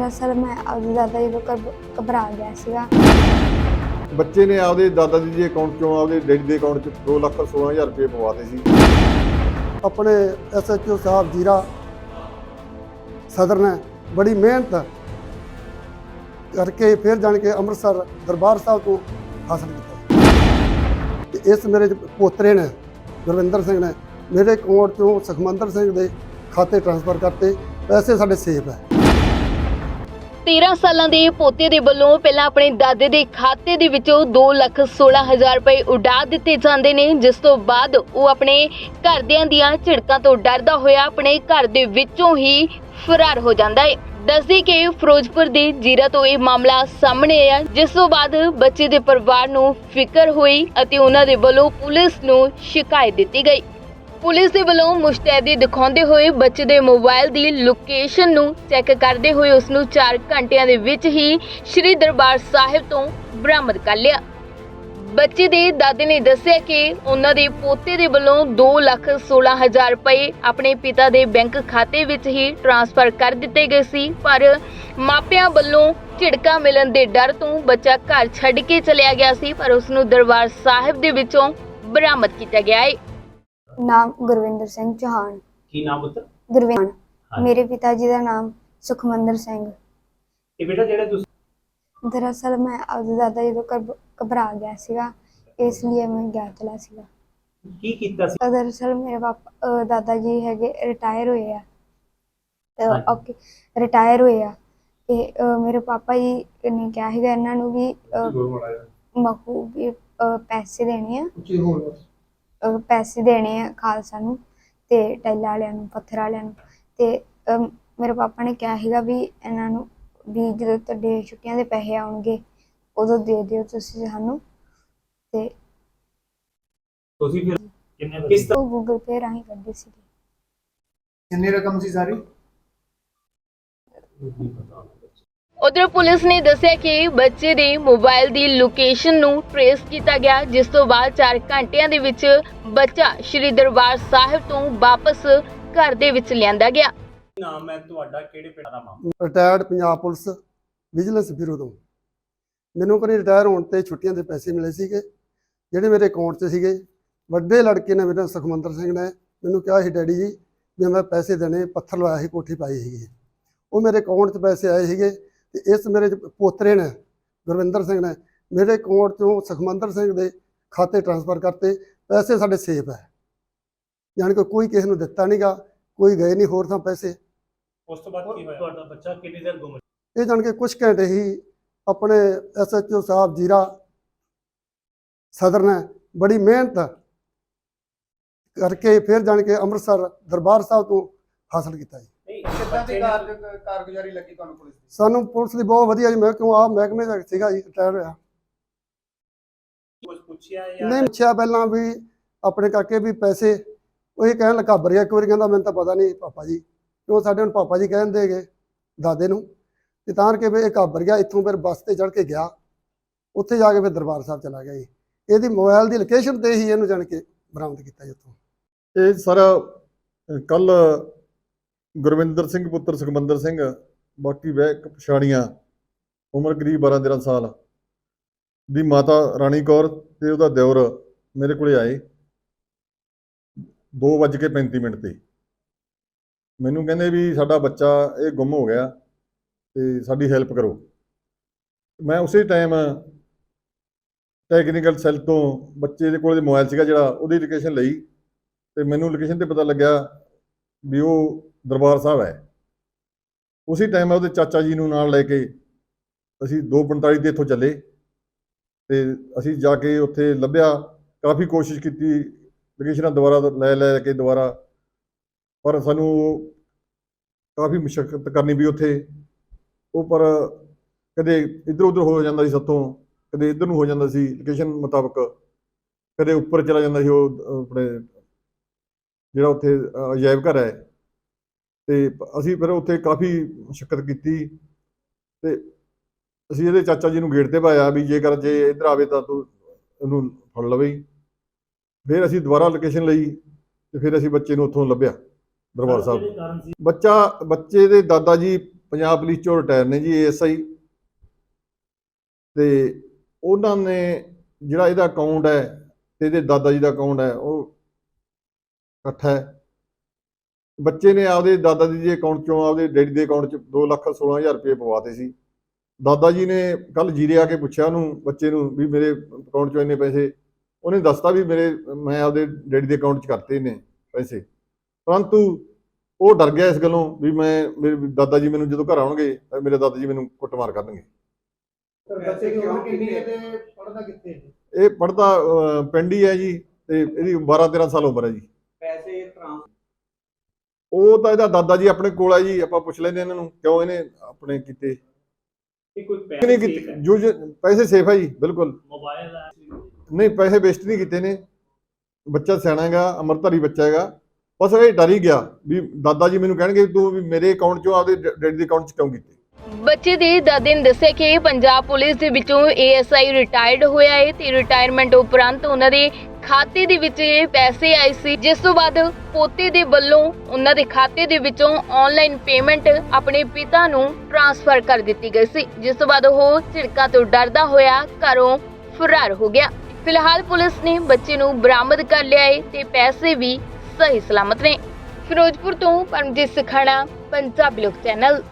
ਦਰਅਸਲ ਮੈਂ ਆਪਦੇ ਦਾਦਾ ਜੀ ਤੋਂ ਘਬ- ਘਬਰਾ ਗਿਆ ਸੀਗਾ। ਬੱਚੇ ਨੇ ਆਪਦੇ ਦਾਦਾ ਜੀ ਦੇ ਅਕਾਊਂਟ ਚੋਂ ਆਪਦੇ ਡੈਡੀ ਦੇ ਅਕਾਊਂਟ 'ਚ 2 ਲੱਖ 16000 ਰੁਪਏ ਪਵਾਤੇ ਸੀ। ਆਪਣੇ ਐਸਐਚਓ ਸਾਹਿਬ ਜੀਰਾ ਸਦਰ ਨੇ ਬੜੀ ਮਿਹਨਤ ਕਰਕੇ ਫਿਰ ਜਾਣ ਕੇ ਅੰਮ੍ਰਿਤਸਰ ਦਰਬਾਰ ਸਾਹਿਬ ਤੋਂ ਹਾਸਲ ਕੀਤਾ। ਤੇ ਇਸ ਮੇਰੇ ਪੋਤਰੇ ਨੇ ਗੁਰਵਿੰਦਰ ਸਿੰਘ ਨੇ ਮੇਰੇ ਅਕਾਊਂਟ ਤੋਂ ਸੁਖਮੰਦਰ ਸਿੰਘ ਦੇ ਖਾਤੇ ਟ੍ਰਾਂਸਫਰ ਕਰਤੇ। ਪੈਸੇ ਸਾਡੇ ਸੇਫ ਹੈ 13 ਸਾਲਾਂ ਦੇ ਪੋਤੇ ਦੇ ਵੱਲੋਂ ਪਹਿਲਾਂ ਆਪਣੇ ਦਾਦੇ ਦੇ ਖਾਤੇ ਦੇ ਵਿੱਚੋਂ 2 ਲੱਖ 16 ਹਜ਼ਾਰ ਰੁਪਏ ਉਡਾ ਦਿੱਤੇ ਜਾਂਦੇ ਨੇ, ਜਿਸ ਤੋਂ ਬਾਅਦ ਉਹ ਆਪਣੇ ਘਰਦਿਆਂ ਦੀਆਂ ਝਿੜਕਾਂ ਤੋਂ ਡਰਦਾ ਹੋਇਆ ਆਪਣੇ ਘਰ ਦੇ ਵਿੱਚੋਂ ਹੀ ਫਰਾਰ ਹੋ ਜਾਂਦਾ ਹੈ। ਦੱਸਦੀ ਕਿ ਫਿਰੋਜ਼ਪੁਰ ਦੇ ਜੀਰਾ ਤੋਂ ਇਹ ਮਾਮਲਾ ਸਾਹਮਣੇ ਆਇਆ, ਜਿਸ ਤੋਂ ਬਾਅਦ ਬੱਚੇ ਦੇ ਪਰਿਵਾਰ ਨੂੰ ਫਿਕਰ ਹੋਈ ਅਤੇ ਉਹਨਾਂ ਦੇ ਵੱਲੋਂ ਪੁਲਿਸ ਨੂੰ ਸ਼ਿਕਾਇਤ ਦਿੱਤੀ ਗਈ। ਪੁਲਿਸ ਦੇ ਵੱਲੋਂ ਮੁਸ਼ਤੈਦੀ ਦਿਖਾਉਂਦੇ ਹੋਏ ਬੱਚੇ ਦੇ ਮੋਬਾਈਲ ਦੀ ਲੋਕੇਸ਼ਨ ਨੂੰ ਚੈੱਕ ਕਰਦੇ ਹੋਏ ਉਸ ਨੂੰ 4 ਘੰਟਿਆਂ ਦੇ ਵਿੱਚ ਹੀ ਸ੍ਰੀ ਦਰਬਾਰ ਸਾਹਿਬ ਤੋਂ ਬਰਾਮਦ ਕਰ ਲਿਆ। ਬੱਚੇ ਦੇ ਦਾਦੇ ਨੇ ਦੱਸਿਆ ਕਿ ਉਹਨਾਂ ਦੇ ਪੋਤੇ ਦੇ ਵੱਲੋਂ 2 ਲੱਖ 16 ਹਜ਼ਾਰ ਰੁਪਏ ਆਪਣੇ ਪਿਤਾ ਦੇ ਬੈਂਕ ਖਾਤੇ ਵਿੱਚ ਹੀ ਟ੍ਰਾਂਸਫਰ ਕਰ ਦਿੱਤੇ ਗਏ ਸੀ, ਪਰ ਮਾਪਿਆਂ ਵੱਲੋਂ ਝਿੜਕਾ ਮਿਲਣ ਦੇ ਡਰ ਤੋਂ ਬੱਚਾ ਘਰ ਛੱਡ ਕੇ ਚਲਿਆ ਗਿਆ ਸੀ, ਪਰ ਉਸ ਨੂੰ ਦਰਬਾਰ ਸਾਹਿਬ ਦੇ ਵਿੱਚੋਂ ਬਰਾਮਦ ਕੀਤਾ ਗਿਆ ਹੈ। ਨਾਮ ਗੁਰਵਿੰਦਰ ਸਿੰਘ ਚੌਹਾਨ। ਕੀ ਨਾਮ ਪੁੱਤਰ ਗੁਰਵਿੰਦਰ ਹਾਂਜੀ। ਮੇਰੇ ਪਿਤਾ ਜੀ ਦਾ ਨਾਮ ਸੁਖਮੰਦਰ ਸਿੰਘ। ਇਹ ਬੇਟਾ ਜਿਹੜੇ ਤੁਸੀਂ ਦਰਅਸਲ ਮੈਂ ਆਪਦੇ ਦਾਦਾ ਜੀ ਤੋਂ ਘਬ- ਘਬਰਾ ਗਿਆ ਸੀਗਾ। ਇਸ ਲਈ ਮੈਂ ਗਿਆ ਚਲਾ ਸੀਗਾ। ਕੀ ਕੀਤਾ ਸੀ? ਦਰਅਸਲ ਮੇਰੇ ਪਾਪਾ ਦਾਦਾ ਜੀ ਹੈਗੇ ਰਿਟਾਇਰ ਹੋਏ ਆ। ਹਾਂਜੀ। ਓਕੇ ਰਿਟਾਇਰ ਹੋਏ ਆ। ਤੇ ਮੇਰੇ ਪਾਪਾ ਜੀ ਨੇ ਕਿਹਾ ਹੈਗਾ ਇਹਨਾਂ ਨੂੰ ਵੀ ਮਖੂ ਵੀ ਪੈਸੇ ਦੇਣੇ ਆ। ਅ, ਪੈਸੇ ਦੇਣੇ ਆ ਖਾਲਸਾ ਨੂੰ ਤੇ ਟੈਲਾ ਵਾਲਿਆਂ ਨੂੰ ਪੱਥਰ ਵਾਲਿਆਂ ਨੂੰ। ਤੇ ਅਮ, ਮੇਰੇ ਪਾਪਾ ਨੇ ਕਿਹਾ ਹੈਗਾ ਵੀ ਇਹਨਾਂ ਨੂੰ ਵੀ ਜਦੋਂ ਤੁਹਾਡੇ ਛੁੱਟੀਆਂ ਦੇ ਪੈਸੇ ਆਉਣਗੇ ਉਦੋਂ ਦੇ ਦਿਓ ਤੁਸੀਂ ਸਾਨੂੰ। ਤੇ ਤੁਸੀਂ ਫਿਰ ਕਿੰਨੇ ਕਿਸ ਉਹ ਗੂਗਲ ਪੇ ਰਾਹੀਂ ਕਰਦੇ ਸੀ ਕਿੰਨੀ ਰਕਮ ਸੀ ਸਾਰੀ? ਉਧਰ ਪੁਲਿਸ ਨੇ ਦੱਸਿਆ ਕਿ ਬੱਚੇ ਦੇ ਮੋਬਾਈਲ ਦੀ ਲੋਕੇਸ਼ਨ ਨੂੰ ਟ੍ਰੇਸ ਕੀਤਾ ਗਿਆ ਜਿਸ ਤੋਂ ਬਾਅਦ 4 ਘੰਟਿਆਂ ਦੇ ਵਿੱਚ ਬੱਚਾ ਸ਼੍ਰੀ ਦਰਬਾਰ ਸਾਹਿਬ ਤੋਂ ਵਾਪਸ ਘਰ ਦੇ ਵਿੱਚ ਲਿਆਂਦਾ ਗਿਆ। ਨਾਮ ਹੈ? ਤੁਹਾਡਾ ਕਿਹੜੇ ਪਿੰਡ ਦਾ ਮਾਮਲਾ? Retired Punjab police vigilance bureau ਤੋਂ। ਮੈਨੂੰ ਕਰੀ ਰਿਟਾਇਰ ਹੋਣ ਤੇ ਛੁੱਟੀਆਂ ਦੇ ਪੈਸੇ ਮਿਲੇ ਸੀਗੇ ਜਿਹੜੇ ਮੇਰੇ ਅਕਾਊਂਟ 'ਚ ਸੀਗੇ। ਵੱਡੇ ਲੜਕੇ ਨੇ ਮੇਰੇ ਸੁਖਮੰਦਰ ਸਿੰਘ ਨੇ ਮੈਨੂੰ ਕਿਹਾ ਸੀ ਡੈਡੀ ਜੀ ਵੀ ਮੈਂ ਪੈਸੇ ਦੇਣੇ ਪੱਥਰ ਲਵਾਇਆ ਸੀ ਕੋਠੀ ਪਾਈ ਸੀਗੀ। ਉਹ ਮੇਰੇ ਅਕਾਊਂਟ 'ਚ ਪੈਸੇ ਆਏ ਸੀਗੇ। ਤੇ ਇਸ ਮੇਰੇ ਪੋਤਰੇ ਨੇ ਗੁਰਵਿੰਦਰ ਸਿੰਘ ਨੇ ਮੇਰੇ ਅਕਾਊਂਟ 'ਚੋਂ ਸੁਖਮੰਦਰ ਸਿੰਘ ਦੇ ਖਾਤੇ ਟ੍ਰਾਂਸਫਰ ਕਰਤੇ ਪੈਸੇ ਸਾਡੇ ਸੇਫ ਹੈ। ਯਾਨੀ ਕਿ ਕੋਈ ਕਿਸੇ ਨੂੰ ਦਿੱਤਾ ਨਹੀਂਗਾ ਕੋਈ ਗਏ ਨਹੀਂ ਹੋਰ ਥਾਂ ਪੈਸੇ। ਉਸ ਤੋਂ ਬਾਅਦ ਕੀ ਹੋਇਆ? ਤੁਹਾਡਾ ਬੱਚਾ ਕਿੰਨੀ ਦੇਰ ਗੁੰਮ ਇਹ ਜਾਣ ਕੇ ਕੁਝ ਘੰਟੇ ਹੀ ਆਪਣੇ ਐਸਐਚਓ ਸਾਹਿਬ ਜੀਰਾ ਸਦਰ ਨੇ ਬੜੀ ਮਿਹਨਤ ਕਰਕੇ ਫਿਰ ਜਾਣ ਕੇ ਅੰਮ੍ਰਿਤਸਰ ਦਰਬਾਰ ਸਾਹਿਬ ਤੋਂ ਹਾਸਲ ਕੀਤਾ ਜੀ। ਕਿੱਦਾਂ ਦੀ ਬੱਚੇ ਕਾਰ ਨੇ- ਕਾਰਗੁਜ਼ਾਰੀ ਲੱਗੀ ਤੁਹਾਨੂੰ ਪੁਲਿਸ ਦੀ? ਸਾਨੂੰ ਪੁਲਿਸ ਦੀ ਬਹੁਤ ਵਧੀਆ ਜੀ ਮੈਂ ਕਿਉਂ ਆ ਮਹਿਕਮੇ ਦਾ ਸੀਗਾ ਜੀ ਰਿਟਾਇਰ ਹੋਇਆ। ਕੁਝ ਪੁੱਛਿਆ ਜਾਂ ਨਹੀਂ ਪੁੱਛਿਆ ਪਹਿਲਾਂ ਵੀ ਆਪਣੇ ਕਾਕੇ ਵੀ ਪੈਸੇ ਉਹ ਇਹ ਕਹਿਣ ਲੱਗਾ ਘਬਰਿਆ ਇੱਕ ਵਾਰੀ ਕਹਿੰਦਾ ਮੈਨੂੰ ਤਾਂ ਪਤਾ ਨਹੀਂ ਪਾਪਾ ਜੀ ਕਿਉਂ ਸਾਡੇ ਹੁਣ ਪਾਪਾ ਜੀ ਕਹਿੰਦੇ ਹੈਗੇ ਦਾਦੇ ਨੂੰ ਤੇ ਤਾਂ ਕਰਕੇ ਵੀ ਇਹ ਘਬਰ ਗਿਆ ਇੱਥੋਂ ਫਿਰ ਬੱਸ ਤੇ ਚੜ੍ਹ ਕੇ ਗਿਆ ਉੱਥੇ ਜਾ ਕੇ ਫਿਰ ਦਰਬਾਰ ਸਾਹਿਬ ਚਲਾ ਗਿਆ ਜੀ। ਇਹਦੀ ਮੋਬਾਈਲ ਦੀ ਲੋਕੇਸ਼ਨ ਤੇ ਹੀ ਇਹਨੂੰ ਜਾਣ ਕੇ ਬਰਾਮਦ ਕੀਤਾ ਜੀ ਉੱਥੋਂ। ਇਹ ਸਰ ਕੱਲ ਗੁਰਵਿੰਦਰ ਸਿੰਘ, ਪੁੱਤਰ ਸੁਖਮੰਦਰ ਸਿੰਘ, ਬਾਕੀ ਵਹਿ ਪਛਾਣੀਆਂ ਉਮਰ ਕਰੀਬ 12 13 ਸਾਲ ਦੀ ਮਾਤਾ ਰਾਣੀ ਕੌਰ ਤੇ ਉਹਦਾ ਦਿਓਰ ਮੇਰੇ ਕੋਲੇ ਆਏ 2:35 ਮਿੰਟ ਤੇ। ਮੈਨੂੰ ਕਹਿੰਦੇ ਵੀ ਸਾਡਾ ਬੱਚਾ ਇਹ ਗੁੰਮ ਹੋ ਗਿਆ ਤੇ ਸਾਡੀ ਹੈਲਪ ਕਰੋ। ਮੈਂ ਉਸੇ ਟਾਈਮ ਟੈਕਨੀਕਲ ਸੈੱਲ ਤੋਂ ਬੱਚੇ ਦੇ ਕੋਲ ਮੋਬਾਈਲ ਸੀਗਾ ਜਿਹੜਾ, ਉਹਦੀ ਲੋਕੇਸ਼ਨ ਲਈ ਤੇ ਮੈਨੂੰ ਲੋਕੇਸ਼ਨ ਤੇ ਪਤਾ ਲੱਗਿਆ ਵੀ ਉਹ ਦਰਬਾਰ ਸਾਹਿਬ ਹੈ। ਉਸੇ ਟਾਈਮ ਉਹਦੇ ਚਾਚਾ ਜੀ ਨੂੰ ਨਾਲ ਲੈ ਕੇ ਅਸੀਂ 2:45 ਦੇ ਇੱਥੋਂ ਚੱਲੇ ਤੇ ਅਸੀਂ ਜਾ ਕੇ ਉੱਥੇ ਲੱਭਿਆ। ਕਾਫੀ ਕੋਸ਼ਿਸ਼ ਕੀਤੀ, ਲੋਕੇਸ਼ਨਾਂ ਦੁਬਾਰਾ ਲੈ ਲੈ ਕੇ ਦੁਬਾਰਾ, ਪਰ ਸਾਨੂੰ ਕਾਫੀ ਮੁਸ਼ਕਲ ਕਰਨੀ ਵੀ ਉੱਥੇ। ਉਹ ਪਰ ਕਦੇ ਇੱਧਰ ਉੱਧਰ ਹੋ ਜਾਂਦਾ ਸੀ ਸਾਥੋਂ ਕਦੇ ਇੱਧਰ ਨੂੰ ਹੋ ਜਾਂਦਾ ਸੀ ਲੋਕੇਸ਼ਨ ਮੁਤਾਬਕ। ਕਦੇ ਉੱਪਰ ਚਲਾ ਜਾਂਦਾ ਸੀ ਉਹ ਆਪਣੇ ਜਿਹੜਾ ਉੱਥੇ ਅਜਾਇਬ ਘਰ ਹੈ। ਤੇ ਅਸੀਂ ਫਿਰ ਉੱਥੇ ਕਾਫੀ ਮੁਸ਼ਕਲ ਕੀਤੀ ਤੇ ਅਸੀਂ ਇਹਦੇ ਚਾਚਾ ਜੀ ਨੂੰ ਗੇਟ ਤੇ ਪਾਇਆ ਵੀ ਜੇਕਰ ਜੇ ਇੱਧਰ ਆਵੇ ਤਾਂ ਤੂੰ ਇਹਨੂੰ ਫੜ ਲਵੇ। ਫਿਰ ਅਸੀਂ ਦੁਬਾਰਾ ਲੋਕੇਸ਼ਨ ਲਈ ਤੇ ਫਿਰ ਅਸੀਂ ਬੱਚੇ ਨੂੰ ਉੱਥੋਂ ਲੱਭਿਆ ਦਰਬਾਰ ਸਾਹਿਬ। ਬੱਚਾ ਬੱਚੇ ਦੇ ਦਾਦਾ ਜੀ ਪੰਜਾਬ ਪੁਲਿਸ ਚੋਂ ਰਿਟਾਇਰ ਨੇ ਜੀ ਏਐਸਆਈ ਤੇ ਉਹਨਾਂ ਨੇ ਜਿਹੜਾ ਇਹਦਾ ਅਕਾਊਂਟ ਹੈ ਤੇ ਇਹਦੇ ਦਾਦਾ ਜੀ ਦਾ ਅਕਾਊਂਟ ਹੈ ਉਹ ਇਕੱਠਾ ਹੈ। ਬੱਚੇ ਨੇ ਆਪਦੇ ਦਾਦਾ ਜੀ ਦੇ ਅਕਾਊਂਟ ਚੋਂ ਆਪਦੇ ਡੈਡੀ ਦੇ ਅਕਾਊਂਟ 'ਚ 2 ਲੱਖ 16000 ਰੁਪਏ ਪਵਾਤੇ ਸੀ। ਦਾਦਾ ਜੀ ਨੇ ਕੱਲ ਜੀਰੇ ਆ ਕੇ ਪੁੱਛਿਆ ਉਹਨੂੰ ਬੱਚੇ ਨੂੰ ਵੀ ਮੇਰੇ ਅਕਾਊਂਟ 'ਚੋਂ ਇੰਨੇ ਪੈਸੇ ਉਹਨੇ ਦੱਸਤਾ ਵੀ ਮੇਰੇ ਮੈਂ ਆਪਦੇ ਡੈਡੀ ਦੇ ਅਕਾਊਂਟ 'ਚ ਕਰਤੇ ਨੇ ਪੈਸੇ। ਪਰੰਤੂ ਉਹ ਡਰ ਗਿਆ ਇਸ ਗੱਲੋਂ ਵੀ ਮੈਂ ਮੇਰੇ ਦਾਦਾ ਜੀ ਮੈਨੂੰ ਜਦੋਂ ਘਰ ਆਉਣਗੇ ਮੇਰੇ ਦਾਦਾ ਜੀ ਮੈਨੂੰ ਕੁੱਟਮਾਰ ਕਰਨਗੇ। ਬੱਚੇ ਦੀ ਉਮਰ ਕਿੰਨੀ ਹੈ ਤੇ ਪੜਦਾ ਕਿੱਥੇ ਹੈ? ਇਹ ਪੜਦਾ ਪਿੰਡ ਹੀ ਹੈ ਜੀ ਤੇ ਇਹਦੀ 12 13 ਸਾਲ ਉਮਰ ਹੈ ਜੀ। ਉਹ ਤਾਂ ਇਹਦਾ ਦਾਦਾ ਜੀ ਆਪਣੇ ਕੋਲ ਹੈ ਜੀ ਆਪਾਂ ਪੁੱਛ ਲੈਂਦੇ ਇਹਨਾਂ ਨੂੰ ਕਿਉਂ ਇਹਨੇ ਆਪਣੇ ਕੀਤੇ? ਇਹ ਕੋਈ ਨਹੀਂ ਪੈਸੇ ਕੀਤੇ? ਜੋ ਜੋ- ਪੈਸੇ ਸੇਫ ਹੈ ਜੀ ਬਿਲਕੁਲ। ਮੋਬਾਈਲ ਨਹੀਂ ਪੈਸੇ ਵੇਸਟ ਨਹੀਂ ਕੀਤੇ ਨੇ। ਬੱਚਾ ਸਿਆਣਾ ਹੈਗਾ ਅਮਰਧਾਰੀ ਬੱਚਾ ਹੈਗਾ। ਬਸ ਇਹ ਡਰ ਹੀ ਗਿਆ ਵੀ ਦਾਦਾ ਜੀ ਮੈਨੂੰ ਕਹਿਣਗੇ ਤੂੰ ਵੀ ਮੇਰੇ ਅਕਾਊਂਟ ਚੋਂ ਆਪਦੇ ਡ- ਡੈਡੀ ਦੇ ਅਕਾਊਂਟ 'ਚ ਕਿਉਂ ਕੀਤੇ? ਬੱਚੇ ਦੇ ਦਾਦੇ ਨੇ ਦੱਸਿਆ ਕਿ ਪੰਜਾਬ ਪੁਲਿਸ ਦੇ ਵਿੱਚੋਂ ਏਐਸਆਈ ਰਿਟਾਇਰਡ ਹੋਇਆ ਹੈ ਤੇ ਰਿਟਾਇਰਮੈਂਟ ਉਪਰੰਤ ਉਹਨਾਂ ਦੇ ਖਾਤੇ ਦੇ ਵਿੱਚ ਇਹ ਪੈਸੇ ਆਏ ਸੀ। ਜਿਸ ਤੋਂ ਬਾਅਦ ਪੋਤੇ ਦੇ ਵੱਲੋਂ ਉਹਨਾਂ ਦੇ ਖਾਤੇ ਦੇ ਵਿੱਚੋਂ ਆਨਲਾਈਨ ਪੇਮੈਂਟ ਆਪਣੇ ਪਿਤਾ ਨੂੰ ਟ੍ਰਾਂਸਫਰ ਕਰ ਦਿੱਤੀ ਗਈ ਸੀ। ਜਿਸ ਤੋਂ ਬਾਅਦ ਉਹ ਝਿੜਕਾ ਤੋਂ ਡਰਦਾ ਹੋਇਆ ਘਰੋਂ ਫਰਾਰ ਹੋ ਗਿਆ। ਫਿਲਹਾਲ ਪੁਲਿਸ ਨੇ ਬੱਚੇ ਨੂੰ ਬਰਾਮਦ ਕਰ ਲਿਆ ਹੈ ਤੇ ਪੈਸੇ ਵੀ ਸਹੀ ਸਲਾਮਤ ਨੇ। ਫਿਰੋਜ਼ਪੁਰ ਤੋਂ ਪਰਮਜੀਤ ਸਖਾਣਾ, ਪੰਜਾਬੀ ਲੋਕ ਚੈਨਲ।